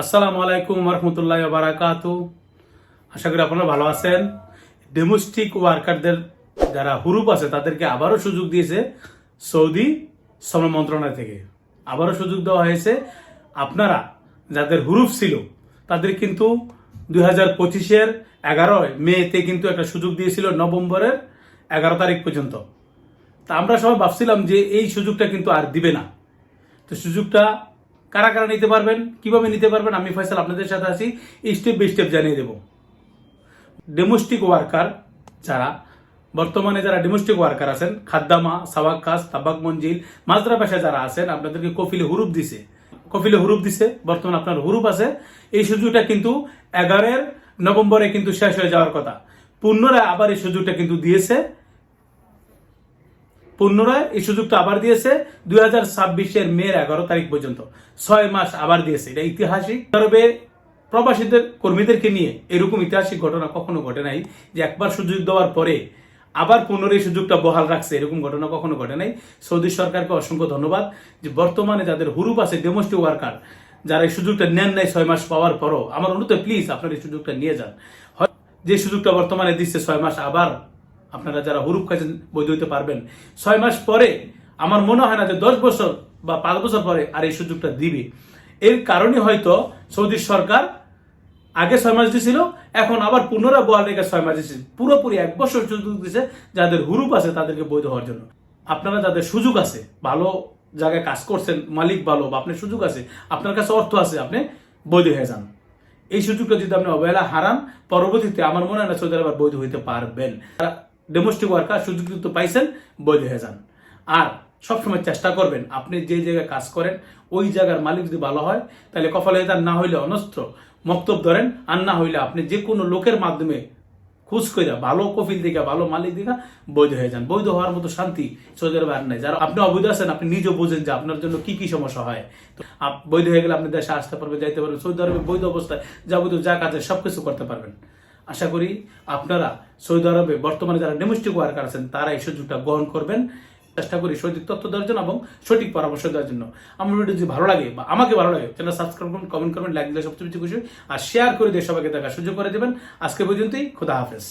আসসালামু আলাইকুম রহমতুল্লাহ বারাকাত আশা করি আপনারা ভালো আছেন। ডোমেস্টিক ওয়ার্কারদের যারা হুরুপ আছে, তাদেরকে আবারও সুযোগ দিয়েছে সৌদি শ্রম মন্ত্রণালয় থেকে। আবারও সুযোগ দেওয়া হয়েছে। আপনারা যাদের হুরুপ ছিল, তাদের কিন্তু দুই হাজার পঁচিশের এগারোয় মেতে কিন্তু একটা সুযোগ দিয়েছিল নভেম্বরের এগারো তারিখ পর্যন্ত। তা আমরা সবাই ভাবছিলাম যে এই সুযোগটা কিন্তু আর দিবে না। তো সুযোগটা কারা কারা নিতে পারবেন, কীভাবে নিতে পারবেন, আমি ফয়সাল আপনাদের সাথে আছি। স্টেপ বাই স্টেপ জানিয়ে দেব। ডোমেস্টিক ওয়ার্কার যারা, বর্তমানে যারা ডোমেস্টিক ওয়ার্কার আছেন, খাদ্দামা, সাবাক কাজ, তাবাক মঞ্জিল, মাজরা পেশা যারা আছেন, আপনাদেরকে কফিলে হুরুপ দিছে। কফিলে হুরুপ দিছে, বর্তমানে আপনার হুরুপ আছে। এই সুযোগটা কিন্তু এগারোর নভেম্বরে কিন্তু শেষ হয়ে যাওয়ার কথা। পুনরায় আবার এই সুযোগটা কিন্তু দিয়েছে। পুনরায় এই সুযোগটা আবার দিয়েছে। দুই হাজার ছাব্বিশের মেয়ের এগারো তারিখ পর্যন্ত। ছয় মাস আবার দিয়েছে। এটা ঐতিহাসিক তবে প্রবাসীদের, কর্মীদেরকে নিয়ে এরকম ঐতিহাসিক ঘটনা কখনো ঘটে নাই যে একবার সুযোগ দেওয়ার পরে আবার পুনরায় সুযোগটা বহাল রাখছে। এরকম ঘটনা কখনো ঘটে নাই। সৌদি সরকারকে অসংখ্য ধন্যবাদ যে বর্তমানে যাদের হুরুপ আছে ডোমেস্টিক ওয়ার্কার যারা এই সুযোগটা নেন নাই ছয় মাস পাওয়ার পরও, আমার অনুরোধ প্লিজ আপনার এই সুযোগটা নিয়ে যান। যে সুযোগটা বর্তমানে দিচ্ছে, ছয় মাস আবার আপনারা যারা হুরুপ খাইছেন, বৈধ হইতে পারবেন। ছয় মাস পরে আমার মনে হয় না যে দশ বছর বা পাঁচ বছর পরে আর এই সুযোগটা দিবে। এর কারণে হয়তো সৌদি সরকার আগে ছয় মাস দিছিল, এখন আবার পুনরায় বহাল রেখে ছয় মাস দিচ্ছে পুরোপুরি এক বছর সুযোগ দিচ্ছে যাদের হুরুপ আছে তাদেরকে বৈধ হওয়ার জন্য। আপনারা যাদের সুযোগ আছে, ভালো জায়গায় কাজ করছেন, মালিক ভালো বা আপনার সুযোগ আছে, আপনার কাছে অর্থ আছে, আপনি বৈধ হয়ে যান। এই সুযোগটা যদি আপনি অবহেলা হারান, পরবর্তীতে আমার মনে হয় না সৌদি আরব বৈধ হইতে পারবেন। ডোমেস্টিক ওয়ার্কার সুযোগ কিন্তু পাইছেন বৈধ হয়ে যান আর সবসময় চেষ্টা করবেন, আপনি যে জায়গায় কাজ করেন, ওই জায়গার মালিক যদি ভালো হয়, তাহলে কপালে তার না হইলে অনস্ত্র। মক্তব ধরেন, আর না হইলে আপনি যে কোনো লোকের মাধ্যমে খুশ করে ভালো কফিল দিকে, ভালো মালিক দিকে, বৈধ হয়ে যান। বৈধ হওয়ার মতো শান্তি সৌদি আরবে আর নাই। যারা আপনি অবৈধ আছেন, আপনি নিজেও বোঝেন যে আপনার জন্য কি কি সমস্যা হয়। তো বৈধ হয়ে গেলে আপনি দেশে আসতে পারবেন, যাইতে পারবেন। সৌদি আরবে বৈধ অবস্থায় যাবতীয় যা কাজে সবকিছু করতে পারবেন। আশা করি আপনারা সৌদি আরবে বর্তমানে যারা ডোমেস্টিক ওয়ার্কার আছেন, তারা এই সুযোগটা গ্রহণ করবেন। চেষ্টা করি সঠিক তথ্য দেওয়ার জন্য এবং সঠিক পরামর্শ দেওয়ার জন্য। আমার ভিডিও যদি ভালো লাগে বা আমাকে ভালো লাগে চ্যানেল সাবস্ক্রাইব করুন কমেন্ট করবেন লাইক দিলে সবচেয়ে বেশি খুশি। আর শেয়ার করে দিয়ে সবাইকে দেখার সুযোগ করে দেবেন। আজকে পর্যন্তই, খোদা হাফেজ।